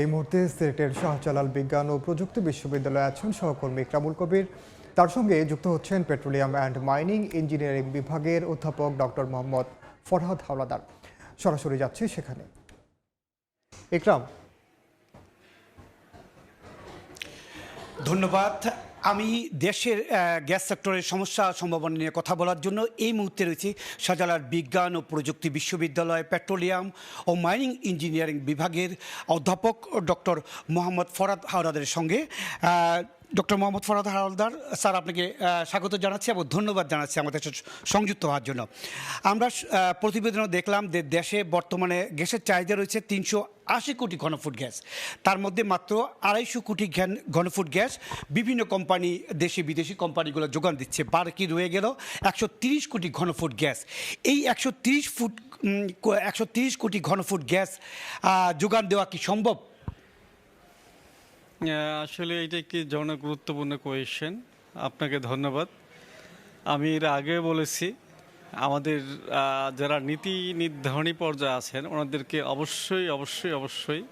এই মুহূর্তে সিলেটের শাহজালাল বিজ্ঞান ও প্রযুক্তি বিশ্ববিদ্যালয়ে আছেন সহকর্মী ইকরামুল কবির। তার সঙ্গে যুক্ত হচ্ছেন পেট্রোলিয়াম অ্যান্ড মাইনিং ইঞ্জিনিয়ারিং বিভাগের অধ্যাপক ডক্টর মোহাম্মদ ফরহাদ হাওলাদার। সরাসরি যাচ্ছে সেখানে। ইকরাম। ধন্যবাদ। আমি দেশের গ্যাস সেক্টরের সমস্যা সম্ভাবনা নিয়ে কথা বলার জন্য এই মুহূর্তে রয়েছি সাজালার বিজ্ঞান ও প্রযুক্তি বিশ্ববিদ্যালয়, পেট্রোলিয়াম ও মাইনিং ইঞ্জিনিয়ারিং বিভাগের অধ্যাপক ডক্টর মোহাম্মদ ফরাদ হাওরাদের সঙ্গে। ডক্টর মোহাম্মদ ফরাদ হাওলাদার, স্যার আপনাকে স্বাগত জানাচ্ছি এবং ধন্যবাদ জানাচ্ছি আমাদের সংযুক্ত হওয়ার জন্য। আমরা প্রতিবেদনে দেখলাম যে দেশে বর্তমানে গ্যাসের চাহিদা রয়েছে তিনশো আশি কোটি ঘনফুট গ্যাস। তার মধ্যে মাত্র আড়াইশো কোটি ঘনফুট গ্যাস বিভিন্ন কোম্পানি, দেশি বিদেশি কোম্পানিগুলো যোগান দিচ্ছে। বাকি রয়ে গেল একশো তিরিশ কোটি ঘনফুট গ্যাস। এই একশো তিরিশ ফুট একশো তিরিশ কোটি ঘনফুট গ্যাস যোগান দেওয়া কি সম্ভব? আসলে এটা একটি জন গুরুত্বপূর্ণ কোয়েশ্চেন আপনাকে ধন্যবাদ। আমি এর আগে বলেছি, আমাদের যারা নীতি নির্ধারণী পর্যায়ে আছেন, ওনাদেরকে অবশ্যই অবশ্যই অবশ্যই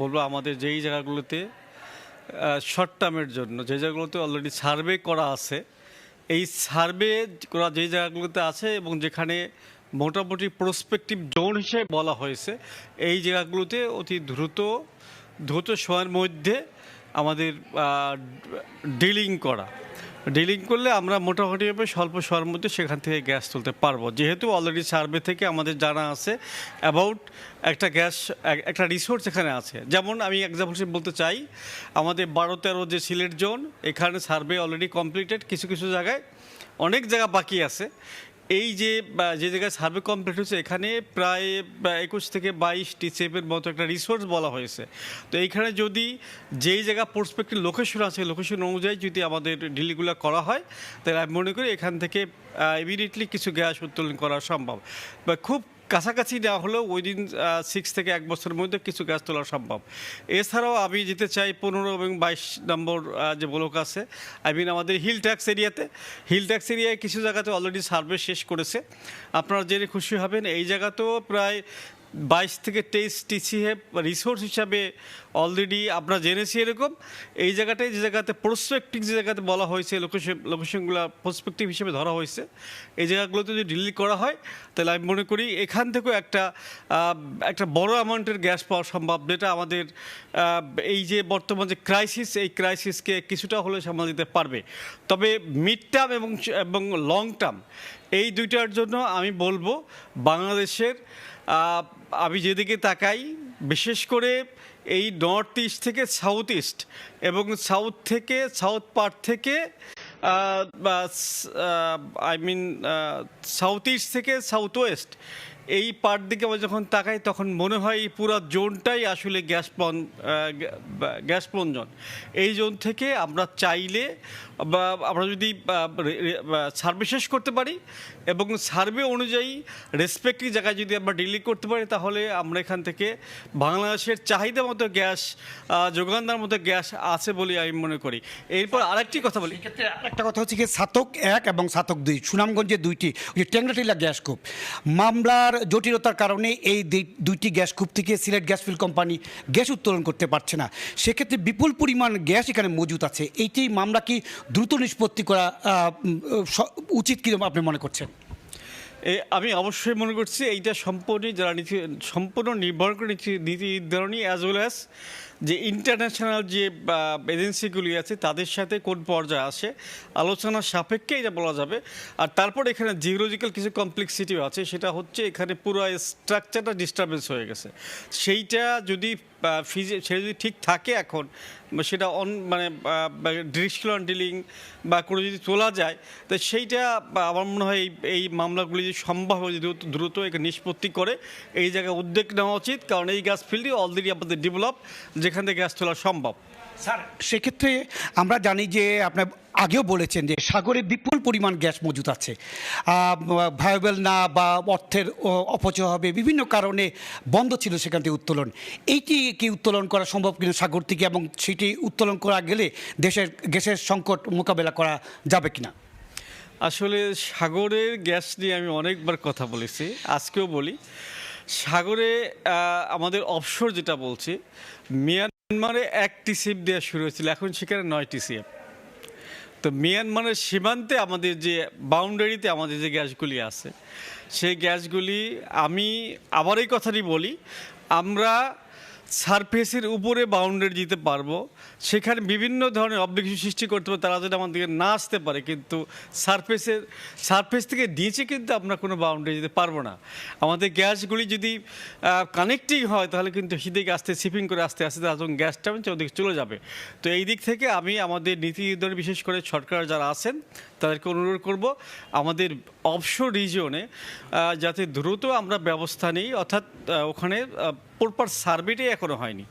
বলব আমাদের যেই জায়গাগুলোতে শর্ট টার্মের জন্য, যে জায়গাগুলোতে অলরেডি সার্ভে করা আছে, এই সার্ভে করা যে জায়গাগুলোতে আছে এবং যেখানে মোটামুটি প্রসপেক্টিভ জোন হিসেবে বলা হয়েছে, এই জায়গাগুলোতে অতি দ্রুত দ্রুত সময়ের মধ্যে আমাদের ডিলিং করা। ডিলিং করলে আমরা মোটামুটিভাবে স্বল্প সময়ের মধ্যে সেখান থেকে গ্যাস তুলতে পারব। যেহেতু অলরেডি সার্ভে থেকে আমাদের জানা আছে অ্যাবাউট একটা গ্যাস, একটা রিসোর্স এখানে আছে। যেমন আমি এক্সাম্পল বলতে চাই, আমাদের বারো তেরো যে সিলেট জোন, এখানে সার্ভে অলরেডি কমপ্লিটেড কিছু কিছু জায়গায় অনেক জায়গা বাকি আছে। এই যে যে জায়গায় সার্ভে কমপ্লিট হয়েছে, এখানে প্রায় একুশ থেকে বাইশটি টিসেপের মতো একটা রিসোর্স বলা হয়েছে। তো এইখানে যদি যেই জায়গা প্রসপেক্টিভ লোকেশন আছে লোকেশন অনুযায়ী যদি আমাদের ডিলিগুলো করা হয়, তাহলে আমি মনে করি এখান থেকে ইমিডিয়েটলি কিছু গ্যাস উত্তোলন করা সম্ভব। বা, খুব কাছাকাছি দেওয়া হলেও উইদিন সিক্স থেকে এক বছরের মধ্যে কিছু গ্যাস তোলা সম্ভব। এছাড়াও আমি যেতে চাই পনেরো এবং বাইশ নম্বর যে ব্লক আছে আই মিন আমাদের হিল ট্যাক্স এরিয়াতে হিল ট্যাক্স এরিয়ায় কিছু জায়গাতে অলরেডি সার্ভে শেষ করেছে। আপনারা জেনে খুশি হবেন, এই জায়গাতেও প্রায় বাইশ থেকে তেইশ টিসিএফ রিসোর্স হিসাবে অলরেডি আমরা জেনেছি এরকম। এই জায়গাটায় যে জায়গাতে প্রসপেক্টিভ যে জায়গাতে বলা হয়েছে লোকেশন লোকেশনগুলো প্রসপেক্টিভ হিসেবে ধরা হয়েছে। এই জায়গাগুলোতে যদি ডিলিট করা হয়, তাহলে আমি মনে করি এখান থেকেও একটা একটা বড় অ্যামাউন্টের গ্যাস পাওয়া সম্ভব, যেটা আমাদের এই যে বর্তমান যে ক্রাইসিস এই ক্রাইসিসকে কিছুটা হলে সামাল দিতে পারবে। তবে মিড টার্ম এবং এবং লং টার্ম এই দুইটার জন্য আমি বলব, বাংলাদেশের আমি যেদিকে তাকাই, বিশেষ করে এই নর্থ ইস্ট থেকে সাউথ ইস্ট এবং সাউথ থেকে, সাউথ পার্ট থেকে আই মিন সাউথ ইস্ট থেকে সাউথ ওয়েস্ট এই পার্ট দিকে আমরা যখন তাকাই তখন মনে হয় এই পুরো জোনটাই আসলে গ্যাস গ্যাস জোন এই জোন থেকে আমরা চাইলে বা আমরা যদি সার্ভে শেষ করতে পারি এবং সার্ভে অনুযায়ী রেসপেক্টিভ জায়গায় যদি আমরা ডিলিট করতে পারি তাহলে আমরা এখান থেকে বাংলাদেশের চাহিদা মতো গ্যাস আহ, যোগান দেওয়ার মতো গ্যাস আছে বলে আমি মনে করি। এরপর আরেকটি কথা বলি। এক্ষেত্রে একটা কথা হচ্ছে কি সাতক এক এবং সাতক দুই সুনামগঞ্জে দুইটি ওই যে ট্যাংরাটিলা গ্যাস কূপ মামলার জটিলতার কারণে এই দুইটি গ্যাস কূপ থেকে Sylhet gas field company gas উত্তোলন করতে পারছে না। সেক্ষেত্রে বিপুল পরিমাণ গ্যাস এখানে মজুত আছে। এইটি মামলা কি দ্রুত নিষ্পত্তি করা উচিত কি আপনি মনে করছেন? এ, আমি অবশ্যই মনে করছি এইটা সম্পূর্ণ যারা নীতি, সম্পূর্ণ নির্ভর করে নীতি নির্ধারণী অ্যাজ ওয়েল অ্যাজ যে ইন্টারন্যাশনাল যে এজেন্সিগুলি আছে, তাদের সাথে কোন পর্যায়ে আসে, আলোচনার সাপেক্ষে এটা বলা যাবে। আর তারপর এখানে জিওলজিক্যাল কিছু কমপ্লেক্সিটিও আছে, সেটা হচ্ছে এখানে পুরো স্ট্রাকচারটা ডিস্টারবেন্স হয়ে গেছে। সেইটা যদি ফিজে সেটা যদি ঠিক থাকে এখন সেটা অন মানে ডিরেকশন ডিলিং বা কোনো যদি তোলা যায়, তো সেইটা আমার মনে হয় এই- এই মামলাগুলি যদি সম্ভব হয় দ্রুত- দ্রুত একে নিষ্পত্তি করে, এই জায়গায় উদ্যোগ নেওয়া উচিত। কারণ এই গ্যাস ফিল্ডই অলরেডি আমাদের ডেভেলপ যেখান থেকে গ্যাস তোলা সম্ভব। স্যার, সেক্ষেত্রে আমরা জানি যে আপনার আগেও বলেছেন যে সাগরে বিপুল পরিমাণ গ্যাস মজুদ আছে। ভায়াবেল না বা অর্থের অপচয় হবে, বিভিন্ন কারণে বন্ধ ছিল সেখান থেকে উত্তোলন। এইটি কি উত্তোলন করা সম্ভব কিনা সাগর থেকে এবং সেটি উত্তোলন করা গেলে দেশের গ্যাসের সংকট মোকাবেলা করা যাবে কিনা? আসলে সাগরের গ্যাস নিয়ে আমি অনেকবার কথা বলেছি, আজকেও বলি। সাগরে আমাদের অবসর যেটা বলছি, মিয়ানমারে এক টিসিএফ দেওয়া শুরু হয়েছিল, এখন সেখানে নয় টিসিএফ। তো মিয়ানমারের সীমান্তে আমাদের যে বাউন্ডারিতে আমাদের যে গ্যাসগুলি আছে, সেই গ্যাসগুলি আমি আবার এই কথাটি বলি, আমরা সারফেসের উপরে বাউন্ডারি দিতে পারব। সেখানে বিভিন্ন ধরনের অব্লিগেশন সৃষ্টি করতে পারে তারা যদি আমাদেরকে না আসতে পারে, কিন্তু সারফেসের, সারফেস থেকে নিচে কিন্তু আমরা কোনো বাউন্ডারি দিতে পারব না। আমাদের গ্যাসগুলি যদি কানেক্টিং হয়, তাহলে কিন্তু সেদিকে আস্তে শিপিং করে আস্তে আস্তে তখন গ্যাসটা ওদিকে চলে যাবে। তো এই দিক থেকে আমি আমাদের নীতি নির্ধারণ, বিশেষ করে সরকার যারা আছেন, তাদেরকে অনুরোধ করব, আমাদের অবসর রিজিয়নে যাতে দ্রুত আমরা ব্যবস্থা নিই, অর্থাৎ ওখানে প্রপার সার্ভেটাই এখনও হয়নি।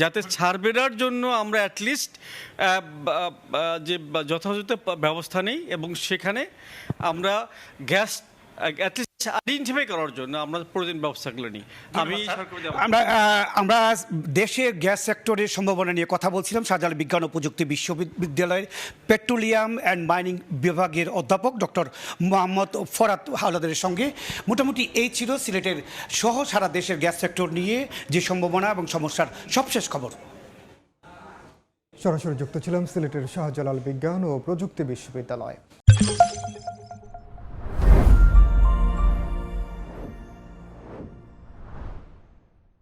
যাতে সার্ভেটার জন্য আমরা অ্যাটলিস্ট যে যথাযথ ব্যবস্থা নেই এবং সেখানে আমরা গ্যাস অ্যাটলিস্ট আইডেন্টিফাই করার জন্য আমরা প্রয়োজন ব্যবস্থাগুলো নিই। আমি আমরা আমরা দেশের গ্যাস সেক্টরের সম্ভাবনা নিয়ে কথা বলছিলাম। শাহজালাল বিজ্ঞান ও প্রযুক্তি বিশ্ববিদ্যালয়ের পেট্রোলিয়াম অ্যান্ড মাইনিং বিভাগের অধ্যাপক ডক্টর মোহাম্মদ ফরাত হাওলাদারের সঙ্গে। মোটামুটি এই ছিল সিলেটের সহ সারা দেশের গ্যাস সেক্টর নিয়ে যে সম্ভাবনা এবং সমস্যার সবশেষ খবর। সরাসরি যুক্ত ছিলাম সিলেটের শাহজালাল বিজ্ঞান ও প্রযুক্তি বিশ্ববিদ্যালয়।